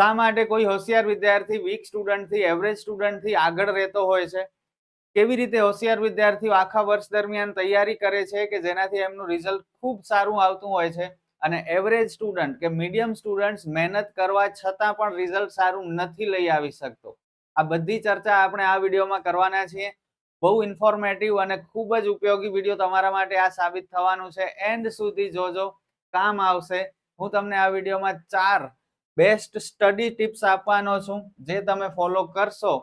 શા માટે કોઈ હોશિયાર વિદ્યાર્થી વીક સ્ટુડન્ટથી એવરેજ સ્ટુડન્ટથી આગળ રહેતો હોય છે? કેવી રીતે હોશિયાર વિદ્યાર્થીઓ આખા વર્ષ દરમિયાન તૈયારી કરે છે કે જેનાથી એમનું રિઝલ્ટ ખૂબ સારું આવતું હોય છે? અને એવરેજ સ્ટુડન્ટ કે મીડિયમ સ્ટુડન્ટ મહેનત કરવા છતાં પણ રિઝલ્ટ સારું નથી લઈ આવી શકતો? આ બધી ચર્ચા આપણે આ વિડીયોમાં કરવાના છીએ. બહુ ઇન્ફોર્મેટિવ અને ખૂબ જ ઉપયોગી વીડિયો તમારા માટે આ સાબિત થવાનું છે. એન્ડ સુધી જોજો. કામ આવશે. હું તમને આ વિડીયોમાં ચાર બેસ્ટ સ્ટડી ટિપ્સ આપવાનો છું. જે તમે ફોલો કરશો,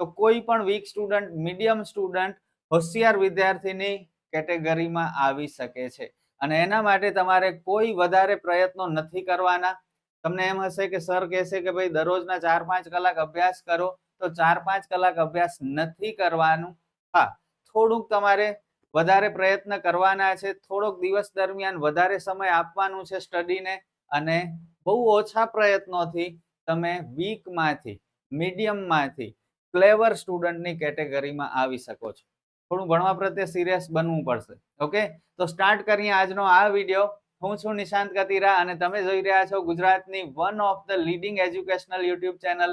તો કોઈ પણ વીક સ્ટુડન્ટ મીડિયમ સ્ટુડન્ટ હોશિયાર વિદ્યાર્થીની કેટેગરીમાં આવી શકે છે. અને એના માટે તમારે કોઈ વધારે પ્રયત્નો નથી કરવાના. તમને એમ હશે કે સર કહેશે કે ભાઈ, દરરોજના ચાર પાંચ કલાક અભ્યાસ કરો, તો ચાર પાંચ કલાક અભ્યાસ નથી કરવાનું. હા, થોડુંક તમારે વધારે પ્રયત્ન કરવાના છે. થોડોક દિવસ દરમિયાન વધારે સમય આપવાનું છે સ્ટડીને અને બહુ ઓછા પ્રયત્નોથી તમે વીકમાંથી મીડિયમમાંથી ક્લેવર સ્ટુડન્ટની કેટેગરીમાં આવી શકો છો. થોડું ભણવા પ્રત્યે સિરિયસ બનવું પડશે. ઓકે તો સ્ટાર્ટ કરીએ આજનો આ વીડિયો હું છું નિશાંત કતીરા અને તમે જોઈ રહ્યા છો ગુજરાતની one of the leading educational YouTube channel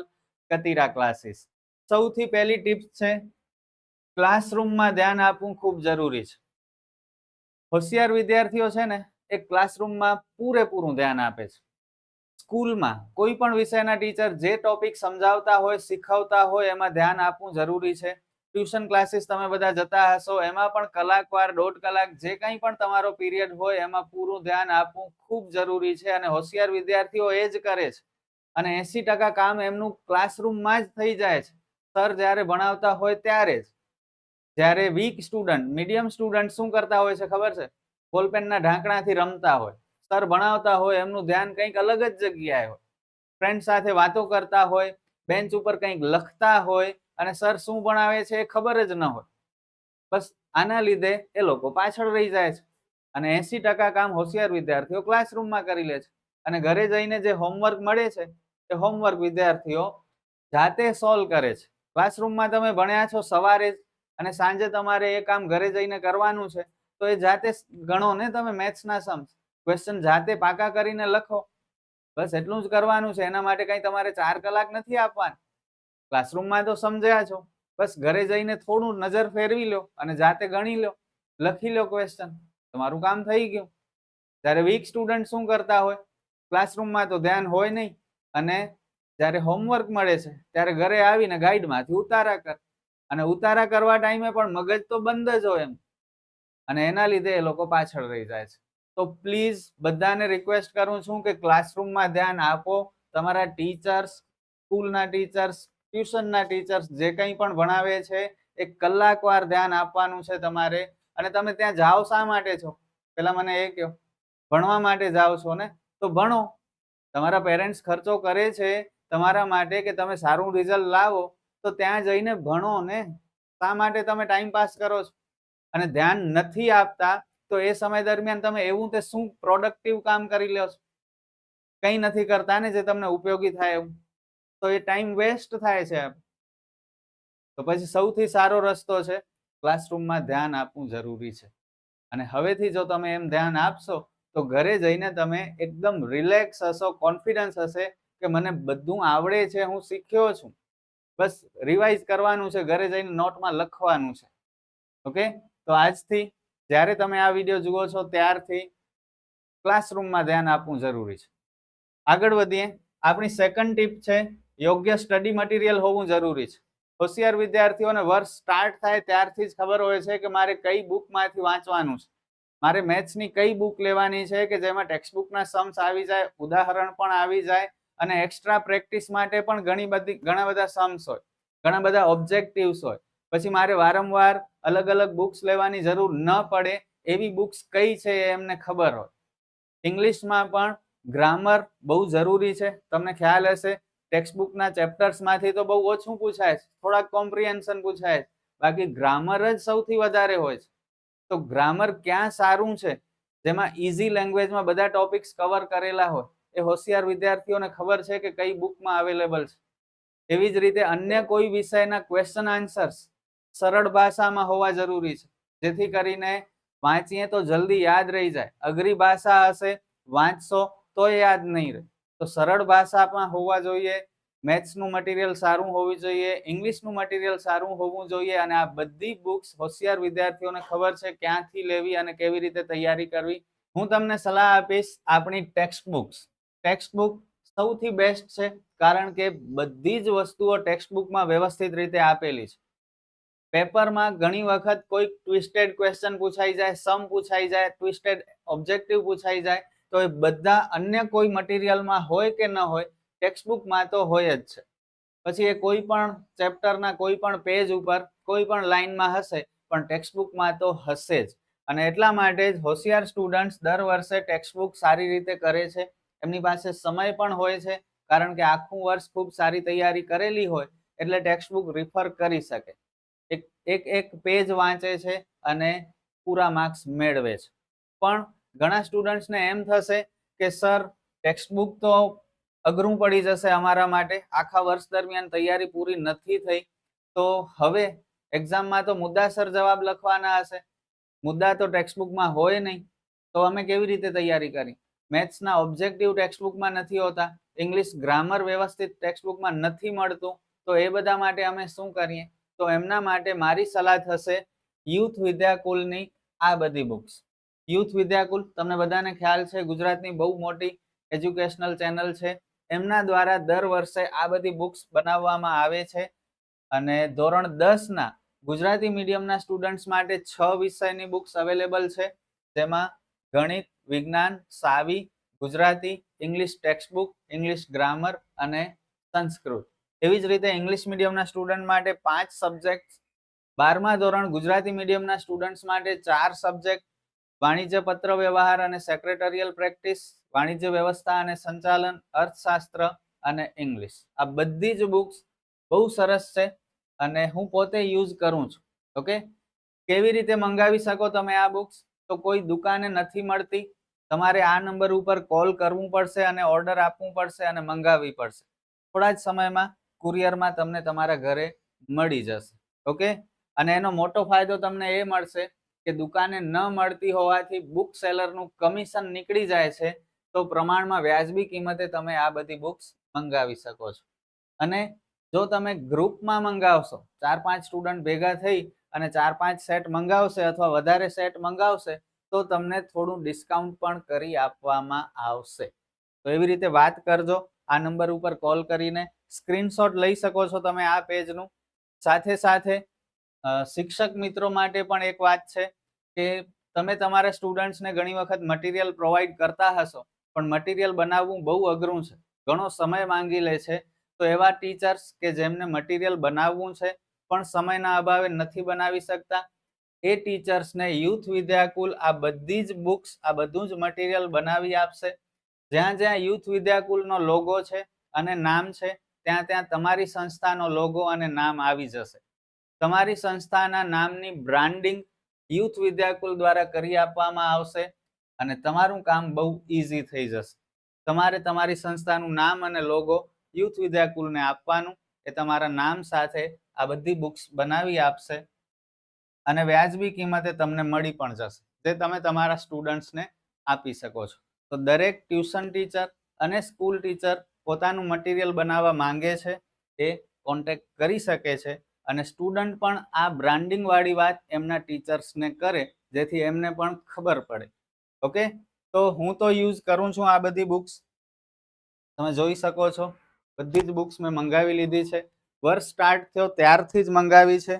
Katira classes સૌથી પહેલી ટિપ્સ છે ક્લાસરૂમમાં ધ્યાન આપવું ખૂબ જરૂરી છે. હોશિયાર વિદ્યાર્થીઓ છે ને, એ ક્લાસરૂમમાં પૂરેપૂરું ધ્યાન આપે છે. સ્કૂલમાં કોઈ પણ વિષયના ટીચર જે ટોપિક સમજાવતા હોય, શીખવતા હોય, એમાં ધ્યાન આપવું જરૂરી છે. ટ્યુશન ક્લાસીસ તમે બધા જતા હશો, એમાં પણ કલાકવાર, દોઢ કલાક જે કંઈ પણ તમારો પીરિયડ હોય, એમાં પૂરું ધ્યાન આપવું ખૂબ જરૂરી છે અને હોશિયાર વિદ્યાર્થીઓ એ જ કરે છે. અને એસી ટકા કામ એમનું ક્લાસરૂમમાં જ થઈ જાય છે. સર જ્યારે ભણાવતા હોય ત્યારે જ. જ્યારે વીક સ્ટુડન્ટ, મીડિયમ સ્ટુડન્ટ શું કરતા હોય છે ખબર છે? બોલપેનના ઢાંકણાથી રમતા હોય. સર ભણાવતા હોય, એમનું ધ્યાન કંઈક અલગ જ જગ્યાએ હોય. ફ્રેન્ડ સાથે વાતો કરતા હોય બેન્ચ ઉપર કંઈક લખતા હોય અને સર શું ભણાવે છે એ ખબર જ ન હોય. બસ આના લીધે એ લોકો પાછળ રહી જાય છે અને એસી ટકા કામ હોશિયાર વિદ્યાર્થીઓ ક્લાસરૂમમાં કરી લે છે. અને ઘરે જઈને જે હોમવર્ક મળે છે, એ હોમવર્ક વિદ્યાર્થીઓ જાતે સોલ્વ કરે છે. ક્લાસરૂમમાં તમે ભણ્યા છો સવારે જ અને સાંજે તમારે એ કામ ઘરે જઈને કરવાનું છે, તો એ જાતે ગણો ને તમે મેથ્સના સમ્સ ક્વેશ્ચન જાતે પાકા કરીને લખો. બસ એટલું જ કરવાનું છે. એના માટે કંઈ તમારે ચાર કલાક નથી આપવાનું. ક્લાસરૂમમાં તો સમજ્યા છો. બસ ઘરે જઈને થોડું નજર ફેરવી લો અને જાતે ગણી લો. લખી લો ક્વેશ્ચન તમારું કામ થઈ ગયું. જ્યારે વીક સ્ટુડન્ટ શું કરતા હોય? ક્લાસરૂમમાં તો ધ્યાન હોય નહીં. અને જ્યારે હોમવર્ક મળે છે, ત્યારે ઘરે આવીને ગાઈડમાંથી ઉતારા કર. અને ઉતારા કરવા ટાઈમે પણ મગજ તો બંધ જ હોય એમ. અને એના લીધે એ લોકો પાછળ રહી જાય છે. તો પ્લીઝ બધાને રિક્વેસ્ટ કરું છું કે ક્લાસરૂમમાં ધ્યાન આપો. તમારા ટીચર્સ સ્કૂલના ટીચર્સ ટ્યુશનના ટીચર્સ જે કંઈ પણ ભણાવે છે, એક કલાકવાર ધ્યાન આપવાનું છે તમારે. અને તમે ત્યાં જાઓ શા માટે છો? પેલા મને એ કહો. ભણવા માટે જાઓ છો ને? તો ભણો. તમારા પેરેન્ટ્સ ખર્ચો કરે છે તમારા માટે કે તમે સારું રિઝલ્ટ લાવો, તો ત્યાં જઈને ભણો ને. શા માટે તમે ટાઈમ પાસ કરો છો? અને ધ્યાન નથી આપતા તો એ સમય દરમિયાન તમે એવું તે શું પ્રોડક્ટિવ કામ કરી લો છો? કંઈ નથી કરતા ને જે તમને ઉપયોગી થાય એવું. તો એ ટાઈમ વેસ્ટ થાય છે તો પછી સૌથી સારો રસ્તો છે ક્લાસરૂમમાં ધ્યાન આપવું જરૂરી છે. અને હવેથી જો તમે એમ ધ્યાન આપશો, તો ઘરે જઈને તમે એકદમ રિલેક્સ હશો કોન્ફિડન્સ હશે કે મને બધું આવડે છે, હું શીખ્યો છું. બસ રિવાઇઝ કરવાનું છે, ઘરે જઈને નોટમાં લખવાનું છે. ઓકે? તો આજથી જ્યારે તમે આ વીડિયો જુઓ છો, ત્યારથી ક્લાસરૂમમાં ધ્યાન આપવું જરૂરી છે. આગળ વધીએ. આપણી સેકન્ડ ટીપ છે, યોગ્ય સ્ટડી મટીરિયલ હોવું જરૂરી છે. હોશિયાર વિદ્યાર્થીઓને વર્ષ સ્ટાર્ટ થાય ત્યારથી જ ખબર હોય છે કે મારે કઈ બુકમાંથી વાંચવાનું છે. મારે મેથ્સની કઈ બુક લેવાની છે કે જેમાં ટેક્સ્ટબુકના સમ્સ આવી જાય, ઉદાહરણ પણ આવી જાય અને એક્સ્ટ્રા પ્રેક્ટિસ માટે પણ ઘણી બધી, ઘણા બધા સમ્સ હોય. ઘણા બધા ઓબ્જેક્ટિવ્સ હોય. પછી મારે વારંવાર અલગ અલગ બુક્સ લેવાની જરૂર ન પડે, એવી બુક્સ કઈ છે એ એમને ખબર હોય. ઇંગ્લિશમાં પણ ગ્રામર બહુ જરૂરી છે. તમને ખ્યાલ હશે ટેક્સ્ટબુકના ચેપ્ટર્સમાંથી તો બહુ ઓછું પૂછાય છે. થોડાક કોમ્પ્રિહેન્શન પૂછાય છે. બાકી ગ્રામર જ સૌથી વધારે હોય છે. તો ગ્રામર ક્યાં સારું છે? જેમાં ઇઝી લેંગ્વેજમાં બધા ટોપિક્સ કવર કરેલા હોય. એ હોશિયાર વિદ્યાર્થીઓને ખબર છે કે કઈ બુકમાં અવેલેબલ છે. એવી જ રીતે અન્ય કોઈ વિષયના ક્વેશ્ચન આન્સર્સ સરળ ભાષામાં હોવા જરૂરી છે. જેથી કરીને વાંચીએ તો જલ્દી યાદ રહી જાય. અઘરી ભાષા હશે, વાંચશો તો યાદ નહીં રહે. તો સરળ ભાષામાં હોવા જોઈએ, મેથ્સનું મટીરિયલ સારું હોવું જોઈએ, ઇંગ્લિશનું મટીરિયલ સારું હોવું જોઈએ અને આ બધી બુક્સ હોશિયાર વિદ્યાર્થીઓને ખબર છે ક્યાંથી લેવી અને કેવી રીતે તૈયારી કરવી. હું તમને સલાહ આપીશ આપણી ટેક્સ્ટ બુક્સ ટેક્સ્ટ બુક સૌથી બેસ્ટ છે કારણ કે બધી જ વસ્તુઓ ટેક્સ્ટ બુકમાં વ્યવસ્થિત રીતે આપેલી છે. પેપરમાં ઘણી વખત કોઈ ટ્વિસ્ટેડ ક્વેશ્ચન પૂછાઈ જાય સમ પૂછાઈ જાય ટ્વિસ્ટેડ ઓબ્જેક્ટિવ પૂછાઈ જાય, તો એ બધા અન્ય કોઈ મટીરિયલમાં હોય કે ન હોય ટેક્સ્ટબુકમાં તો હોય જ છે. પછી એ કોઈ પણ ચેપ્ટરના કોઈ પણ પેજ ઉપર, કોઈ પણ લાઇનમાં હશે, પણ ટેક્સ્ટબુકમાં તો હશે જ. અને એટલા માટે જ હોશિયાર સ્ટુડન્ટ્સ દર વર્ષે ટેક્સ્ટ બુક સારી રીતે કરે છે. એમની પાસે સમય પણ હોય છે, કારણ કે આખું વર્ષ ખૂબ સારી તૈયારી કરેલી હોય, એટલે ટેક્સ્ટબુક રિફર કરી શકે. એક એક પેજ વાંચે છે અને પૂરા માર્ક્સ મેળવે છે. પણ ઘણા સ્ટુડન્ટ્સને એમ થશે કે સર ટેક્સ્ટબુક તો અઘરું પડી જશે અમારા માટે. આખા વર્ષ દરમિયાન તૈયારી પૂરી નથી થઈ. તો હવે એક્ઝામમાં તો મુદ્દાસર જવાબ લખવાના હશે. મુદ્દા તો ટેક્સ્ટ બુકમાં હોય નહીં. તો અમે કેવી રીતે તૈયારી કરી? મેથ્સના ઓબ્જેક્ટિવ ટેક્સ્ટ બુકમાં નથી હોતા. ઇંગ્લિશ ગ્રામર વ્યવસ્થિત ટેક્સ્ટ બુકમાં નથી મળતું. તો એ બધા માટે અમે શું કરીએ? તો એમના માટે મારી સલાહ થશે યુથ વિદ્યાકુલની આ બધી બુક્સ. યુથ વિદ્યાકુલ, તમને બધાને ખ્યાલ છે, ગુજરાતની બહુ મોટી એજ્યુકેશનલ ચેનલ છે. એમના દ્વારા દર વર્ષે આ બધી બુક્સ બનાવવામાં આવે છે. અને ધોરણ દસના ગુજરાતી મીડિયમના સ્ટુડન્ટ્સ માટે છ વિષયની બુક્સ અવેલેબલ છે. જેમાં ગણિત, વિજ્ઞાન, સાવી, Gujarati, English text book English grammar અને સંસ્કૃત. એવી જ રીતે ઇંગ્લિશ મીડિયમના સ્ટુડન્ટ માટે પાંચ સબ્જેક્ટ બારમા ધોરણ ગુજરાતી મીડિયમના સ્ટુડન્ટ્સ માટે ચાર સબ્જેક્ટ વાણિજ્ય પત્ર વ્યવહાર અને સેક્રેટરિયલ પ્રેક્ટિસ વાણિજ્ય વ્યવસ્થા અને સંચાલન, અર્થશાસ્ત્ર અને ઇંગ્લિશ આ બધી જ બુક્સ બહુ સરસ છે અને હું પોતે યુઝ કરું છું. ઓકે કેવી રીતે મંગાવી શકો તમે આ બુક્સ તો કોઈ દુકાને નથી મળતી. તમારે આ નંબર ઉપર કોલ કરવું પડશે અને ઓર્ડર આપવું પડશે અને મંગાવવી પડશે. થોડા જ સમયમાં કુરિયરમાં તમને તમારા ઘરે મળી જશે, ઓકે? અને એનો મોટો ફાયદો તમને એ મળશે કે દુકાને ન મળતી હોવાથી બુક સેલરનું કમિશન નીકળી જાય છે, તો પ્રમાણમાં વ્યાજબી કિંમતે તમે આ બધી બુક્સ મંગાવી શકો છો. અને જો તમે ગ્રુપમાં મંગાવશો, ચાર પાંચ સ્ટુડન્ટ ભેગા થઈ અને ચાર પાંચ સેટ મંગાવશે અથવા વધારે સેટ મંગાવશે, તો તમને થોડું ડિસ્કાઉન્ટ પણ કરી આપવામાં આવશે. તો એવી રીતે વાત કરજો. આ નંબર ઉપર કોલ કરીને સ્ક્રીનશોટ લઈ શકો છો તમે આ પેજનું. સાથે સાથે શિક્ષક મિત્રો માટે પણ એક વાત છે કે તમે તમારા સ્ટુડન્ટ્સને ઘણી વખત મટીરિયલ પ્રોવાઈડ કરતા હશો, પણ મટીરિયલ બનાવવું બહુ અઘરું છે. ઘણો સમય માંગી લે છે. તો એવા ટીચર્સ કે જેમને મટીરિયલ બનાવવું છે, પણ સમયના અભાવે નથી બનાવી શકતા, એ ટીચર્સને યુથ વિદ્યાકુલ આ બધી જ બુક્સ, આ બધું જ મટીરિયલ બનાવી આપશે. જ્યાં જ્યાં યુથ વિદ્યાકુલનો લોગો છે અને નામ છે ત્યાં ત્યાં તમારી સંસ્થાનો લોગો અને નામ આવી જશે. તમારી સંસ્થાના નામની બ્રાન્ડિંગ યુથ વિદ્યાકુલ દ્વારા કરી આપવામાં આવશે અને તમારું કામ બહુ ઇઝી થઈ જશે. તમારે તમારી સંસ્થાનું નામ અને લોગો યુથ વિદ્યાકુલને આપવાનું, એ તમારા નામ સાથે આ બધી બુક્સ બનાવી આપશે અને વ્યાજબી કિંમતે તમને મળી પણ જશે, જે તમે તમારા સ્ટુડન્ટ્સને આપી શકો છો. તો દરેક ટ્યુશન ટીચર અને સ્કૂલ ટીચર પોતાનું મટીરિયલ બનાવવા માંગે છે એ કોન્ટેક્ટ કરી શકે છે અને સ્ટુડન્ટ પણ આ બ્રાન્ડિંગવાળી વાત એમના ટીચર્સને કરે, જેથી એમને પણ ખબર પડે. ઓકે તો હું તો યુઝ કરું છું આ બધી બુક્સ તમે જોઈ શકો છો, બધી જ બુક્સ મેં મંગાવી લીધી છે. વર્ષ સ્ટાર્ટ થયો, ત્યારથી જ મંગાવી છે.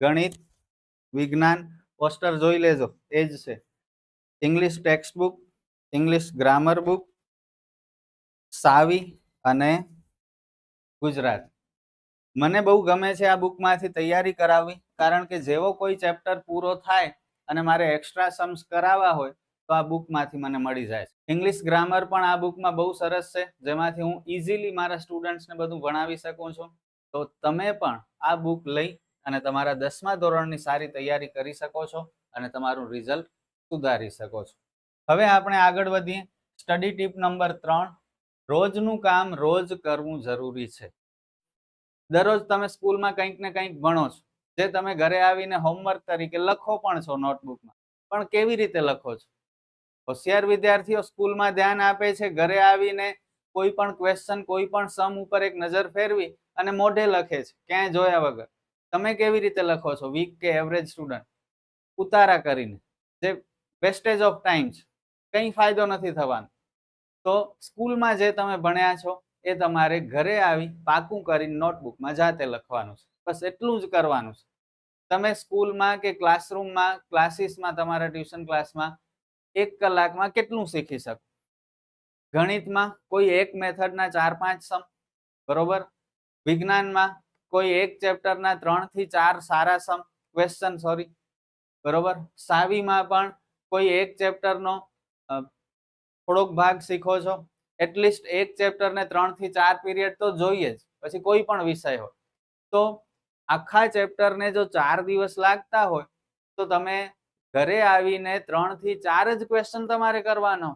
ગણિત, વિજ્ઞાન પોસ્ટર જોઈ લેજો, એ જ છે. English text book English grammar book સાવી અને ગુજરાત. મને બહુ ગમે છે આ બુકમાંથી તૈયારી કરાવવી, કારણ કે જેવો કોઈ ચેપ્ટર પૂરો થાય અને મારે એક્સ્ટ્રા સમ્સ કરાવવા હોય, તો આ બુકમાંથી મને મળી જાય છે. ઇંગ્લિશ ગ્રામર પણ આ બુકમાં બહુ સરસ છે, જેમાંથી હું ઇઝીલી મારા સ્ટુડન્ટ્સને બધું ભણાવી શકું છું. તો તમે પણ આ બુક લઈ અને તમારા દસમા ધોરણની સારી તૈયારી કરી શકો છો અને તમારું રિઝલ્ટ સુધારી શકો છો. હવે આપણે આગળ વધીએ. સ્ટડી ટીપ નંબર ત્રણ રોજનું કામ રોજ કરવું જરૂરી છે. દરરોજ તમે સ્કૂલમાં કંઈક ને કંઈક ભણો છો. જે તમે ઘરે આવીને હોમવર્ક તરીકે લખો પણ છો નોટબુકમાં. પણ કેવી રીતે લખો છો? હોશિયાર વિદ્યાર્થીઓ સ્કૂલમાં ધ્યાન આપે છે, ઘરે આવીને કોઈ પણ ક્વેશ્ચન કોઈ પણ સમ ઉપર એક નજર ફેરવી અને મોઢે લખે છે. ક્યાંય જોયા વગર. તમે કેવી રીતે લખો છો? વીક કે એવરેજ સ્ટુડન્ટ ઉતારા કરીને. જે વેસ્ટેજ ઓફ ટાઈમ છે. કંઈ ફાયદો નથી થવાનો. તો સ્કૂલમાં જે તમે ભણ્યા છો, એ તમારે ઘરે આવી પાકું કરીને નોટબુકમાં જાતે લખવાનું છે. બસ એટલું જ કરવાનું છે. તમે સ્કૂલમાં કે ક્લાસરૂમમાં, ક્લાસીસમાં, તમારા ટ્યુશન ક્લાસમાં એક કલાકમાં કેટલું શીખી શકો? ગણિતમાં કોઈ એક મેથડના ચાર પાંચ સમ, બરોબર? વિજ્ઞાનમાં કોઈ એક ચેપ્ટરના ત્રણથી ચાર સારા સમ ક્વેશ્ચન સોરી બરોબર? સાવીમાં પણ કોઈ એક ચેપ્ટરનો થોડોક ભાગ શીખો છો. એટલીસ્ટ એક ચેપ્ટરને ત્રણથી ચાર પીરિયડ તો જોઈએ જ. પછી કોઈ પણ વિષય હોય. તો આખા ચેપ્ટરને જો ચાર દિવસ લાગતા હોય, તો તમે ઘરે આવીને ત્રણથી ચાર જ ક્વેશ્ચન તમારે કરવાનો.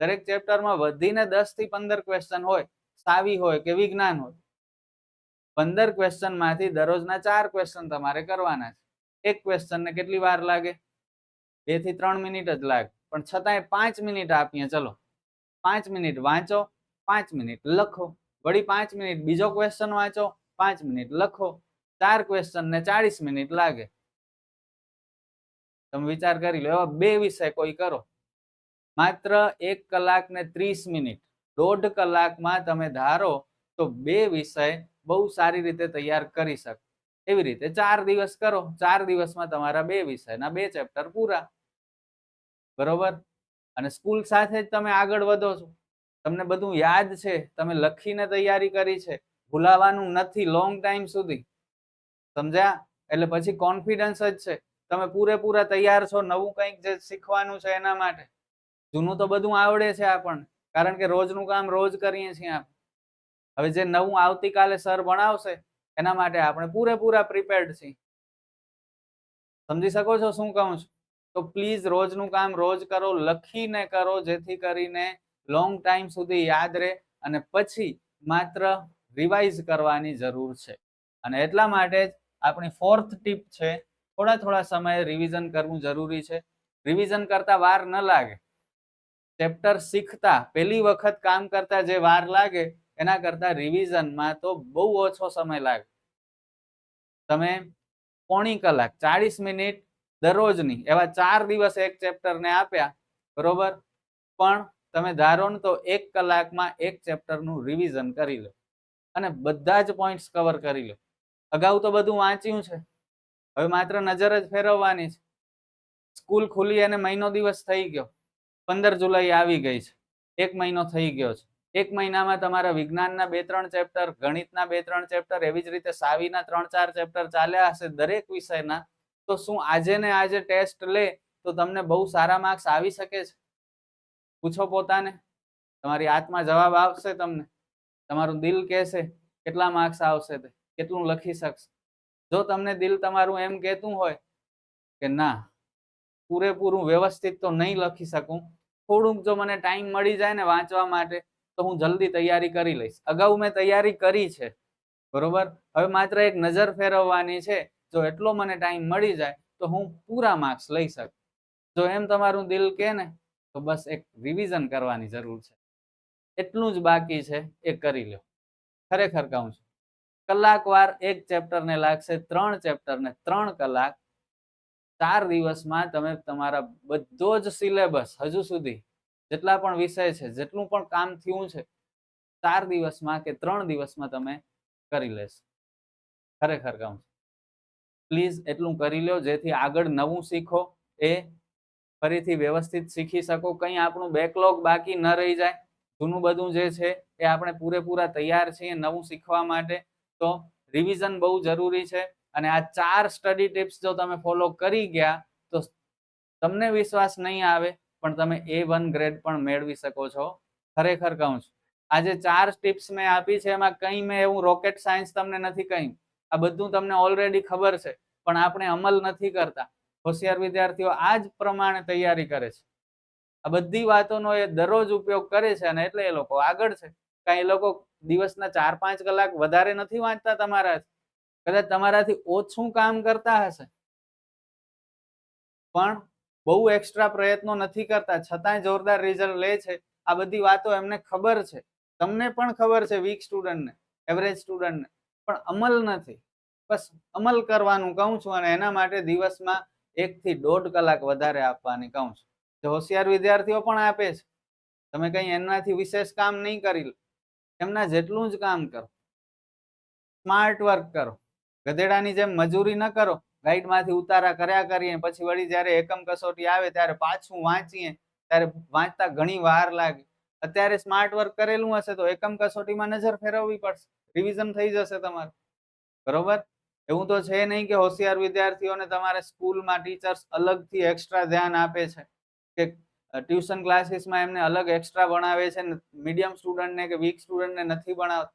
દરેક ચેપ્ટરમાં વધીને દસથી પંદર ક્વેશ્ચન હોય, સાવી હોય કે વિજ્ઞાન હોય. પંદર ક્વેશ્ચનમાંથી દરરોજના ચાર ક્વેશ્ચન તમારે કરવાના છે. એક ક્વેશ્ચન ને કેટલી વાર લાગે? બેથી ત્રણ મિનિટ જ લાગે. પણ છતાંય પાંચ મિનિટ આપીએ, ચલો. પાંચ મિનિટ વાંચો, પાંચ મિનિટ લખો. વળી પાંચ મિનિટ બીજો ક્વેશ્ચન વાંચો, પાંચ મિનિટ લખો. ચાર ક્વેશ્ચન ને ચાળીસ મિનિટ લાગે. તમે વિચાર કરી લો, એવા બે વિષય કોઈ કરો. માત્ર એક કલાક ને ત્રીસ મિનિટ, દોઢ કલાકમાં તમે ધારો તો બે વિષય બહુ સારી રીતે તૈયાર કરી શકો, એવી રીતે ચાર દિવસ કરો. ચાર દિવસમાં તમારા બે વિષયના બે ચેપ્ટર પૂરા. બરોબર? અને સ્કૂલ સાથે જ તમે આગળ વધો છો. તમને બધું યાદ છે. તમે લખીને તૈયારી કરી છે. ભૂલાવાનું નથી લોંગ ટાઈમ સુધી. સમજ્યા? એટલે પછી કોન્ફિડન્સ જ છે. તમે પૂરેપૂરા તૈયાર છો. નવું કંઈક જે શીખવાનું છે એના માટે. જૂનું તો બધું આવડે છે આપણને. કારણ કે રોજનું કામ રોજ કરીએ છીએ આપણે હવે જે નવું આવતીકાલે સર ભણાવશે, એના માટે આપણે પૂરેપૂરા પ્રિપેર્ડ છીએ. સમજી શકો છો શું કહું છું? તો પ્લીઝ રોજનું કામ રોજ કરો, લખીને કરો, જેથી કરીને લોંગ ટાઈમ સુધી યાદ રહે અને પછી માત્ર રિવાઇઝ કરવાની જરૂર છે. અને એટલા માટે જ આપણી ફોર્થ ટીપ છે, થોડા થોડા સમયે રિવિઝન કરવું જરૂરી છે. રિવિઝન કરતા વાર ન લાગે. ચેપ્ટર શીખતા, પહેલી વખત કામ કરતા જે વાર લાગે, એના કરતા રિવિઝનમાં તો બહુ ઓછો સમય લાગે. તમે પોણી કલાક, ચાળીસ મિનિટ દરરોજની. એવા ચાર દિવસ એક ચેપ્ટરને આપ્યા, બરોબર? પણ તમે ધારો ને તો એક કલાકમાં એક ચેપ્ટરનું રિવિઝન કરી લો અને બધા જ પોઈન્ટ્સ કવર કરી લો. અગાઉ તો બધું વાંચ્યું છે. હવે માત્ર નજર જ ફેરવવાની છે. સ્કૂલ ખુલી અને મહિનો દિવસ થઈ ગયો. પંદર જુલાઈ આવી ગઈ છે. એક મહિનો થઈ ગયો છે. એક મહિનામાં તમારા વિજ્ઞાનના બે ત્રણ ચેપ્ટર, ગણિતના બે ત્રણ ચેપ્ટર, એવી જ રીતે સાવીના ત્રણ ચાર ચેપ્ટર ચાલ્યા હશે દરેક વિષયના. તો શું આજે ને આજે ટેસ્ટ લે તો તમને બહુ સારા માર્ક્સ આવી શકે છે? પૂછો પોતાને. તમારી આત્મા જવાબ આવશે તમને. તમારું દિલ કહેશે, કેટલા માર્ક્સ આવશે તે? કેટલું લખી શકશે? જો તમને દિલ તમારું એમ કહેતું હોય કે ના, પૂરેપૂરું વ્યવસ્થિત તો નહીં લખી શકું, થોડુંક જો મને ટાઈમ મળી જાય ને વાંચવા માટે, તો હું જલ્દી તૈયારી કરી લઈશ. અગાઉ મેં તૈયારી કરી છે, બરોબર? હવે માત્ર એક નજર ફેરવવાની છે. જો એટલો મને ટાઈમ મળી જાય, તો હું પૂરા માર્ક્સ લઈ શકું. જો એમ તમારું દિલ કે ને, તો બસ એક રિવિઝન કરવાની જરૂર છે. એટલું જ બાકી છે, એ કરી લો ખરેખર કહું છું. કલાકવાર એક ચેપ્ટરને લાગશે, ત્રણ ચેપ્ટરને ત્રણ કલાક. ચાર દિવસમાં તમે તમારા બધો જ સિલેબસ હજુ સુધી, જેટલા પણ વિષય છે, જેટલું પણ કામ થયું છે, ચાર દિવસમાં કે ત્રણ દિવસમાં તમે કરી લેશો. ખરેખર કહું પ્લીઝ એટલું કરી લો જેથી આગળ નવું શીખો, એ ફરીથી વ્યવસ્થિત શીખી શકો. કંઈ આપણું બેકલોગ બાકી ન રહી જાય. જૂનું બધું જે છે, એ આપણે પૂરેપૂરા તૈયાર છીએ નવું શીખવા માટે. તો રિવિઝન બહુ જરૂરી છે. અને આ ચાર સ્ટડી ટિપ્સ જો તમે ફોલો કરી ગયા, તો તમને વિશ્વાસ નહીં આવે, પણ તમે એ વન ગ્રેડ પણ મેળવી શકો છો. ખરેખર કહું છું. આજે ચાર ટિપ્સ મેં આપી છે, એમાં કંઈ મેં એવું રોકેટ સાયન્સ તમને નથી કહ્યું. આ બધું તમને ઓલરેડી ખબર છે, પણ આપણે અમલ નથી કરતા. હોશિયાર વિદ્યાર્થીઓ આ જ પ્રમાણે તૈયારી કરે છે. આ બધી વાતોનો એ દરરોજ ઉપયોગ કરે છે અને એટલે એ લોકો આગળ છે. કાંઈ એ લોકો દિવસના ચાર પાંચ કલાક વધારે નથી વાંચતા તમારા કદાચ તમારાથી ઓછું કામ કરતા હશે. પણ બહુ એક્સ્ટ્રા પ્રયત્નો નથી કરતા, છતાંય જોરદાર રિઝલ્ટ લે છે. આ બધી વાતો એમને ખબર છે. તમને પણ ખબર છે વીક સ્ટુડન્ટને એવરેજ સ્ટુડન્ટને પણ અમલ નથી. બસ અમલ કરવાનું કહું છું અને એના માટે દિવસમાં એકથી દોઢ કલાક વધારે આપવાની કહું છું. જે હોશિયાર વિદ્યાર્થીઓ પણ આપે છે. તમે કંઈ એમનાથી વિશેષ કામ નહીં કરી એમના જેટલું જ કામ કરો. સ્માર્ટ વર્ક કરો. ગધેડાની જેમ મજૂરી ન કરો. ગાઈડમાંથી ઉતારા કર્યા કરીએ પછી વળી જ્યારે એકમ કસોટી આવે ત્યારે પાછું વાંચીએ. ત્યારે વાંચતા ઘણી વાર લાગે. અત્યારે સ્માર્ટ વર્ક કરેલું હશે તો એકમ કસોટીમાં નજર ફેરવવી પડશે. રિવિઝન થઈ જશે તમારે. બરોબર? એવું તો છે નહીં કે હોશિયાર વિદ્યાર્થીઓને તમારે સ્કૂલમાં ટીચર્સ અલગથી એક્સ્ટ્રા ધ્યાન આપે છે. કે ટ્યુશન ક્લાસીસમાં એમને અલગ એક્સ્ટ્રા ભણાવે છે મીડિયમ સ્ટુડન્ટને કે વીક સ્ટુડન્ટને નથી ભણાવતા.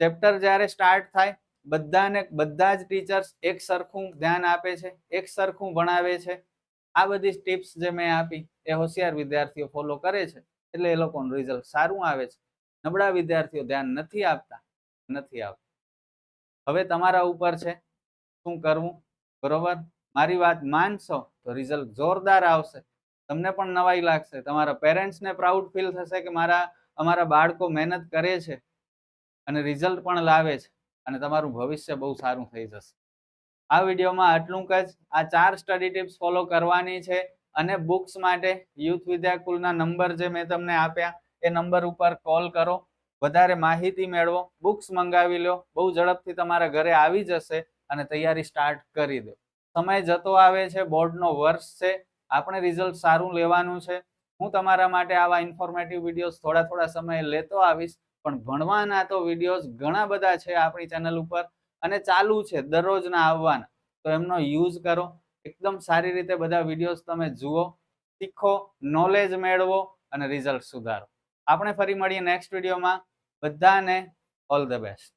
ચેપ્ટર જ્યારે સ્ટાર્ટ થાય, બધાને, બધા જ ટીચર્સ એક સરખું ધ્યાન આપે છે, એક સરખું ભણાવે છે. આ બધી ટિપ્સ જે મેં આપી, એ હોશિયાર વિદ્યાર્થીઓ ફોલો કરે છે. એટલે એ લોકોનું રિઝલ્ટ સારું આવે છે. નબળા વિદ્યાર્થીઓ ધ્યાન નથી આપતા, નથી આવતા. હવે તમારા ઉપર છે, શું કરવું? બરોબર? મારી વાત માનશો તો રિઝલ્ટ જોરદાર આવશે. તમને પણ નવાઈ લાગશે. તમારા પેરેન્ટ્સને પ્રાઉડ ફીલ થશે કે મારા, અમારા બાળકો મહેનત કરે છે અને રિઝલ્ટ પણ લાવે છે અને તમારું ભવિષ્ય બહુ સારું થઈ જશે. આ વિડીયોમાં આટલું જ. આ ચાર સ્ટડી ટિપ્સ ફોલો કરવાની છે. અને બુક્સ માટે યુથ વિદ્યાકુલના નંબર જે મેં તમને આપ્યા, એ નંબર ઉપર કોલ કરો. વધારે માહિતી મેળવો બુક્સ મંગાવી લો, બહુ ઝડપથી તમારા ઘરે આવી જશે અને તૈયારી સ્ટાર્ટ કરી દો. સમય જતો આવે છે, બોર્ડનો વર્ષ છે, આપણે રિઝલ્ટ સારું લેવાનું છે. હું તમારા માટે આવા ઇન્ફોર્મેટિવ વિડીયોઝ થોડા થોડા સમયે લેતો આવીશ, પણ ભણવાના તો વિડીયોઝ ઘણા બધા છે આપણી ચેનલ ઉપર અને ચાલુ છે, દરરોજના આવવાના. તો એમનો યુઝ કરો એકદમ સારી રીતે બધા વિડીયોઝ તમે જુઓ, શીખો નોલેજ મેળવો અને રિઝલ્ટ સુધારો. આપણે ફરી મળીએ નેક્સ્ટ વિડીયોમાં બધાને ઓલ ધ બેસ્ટ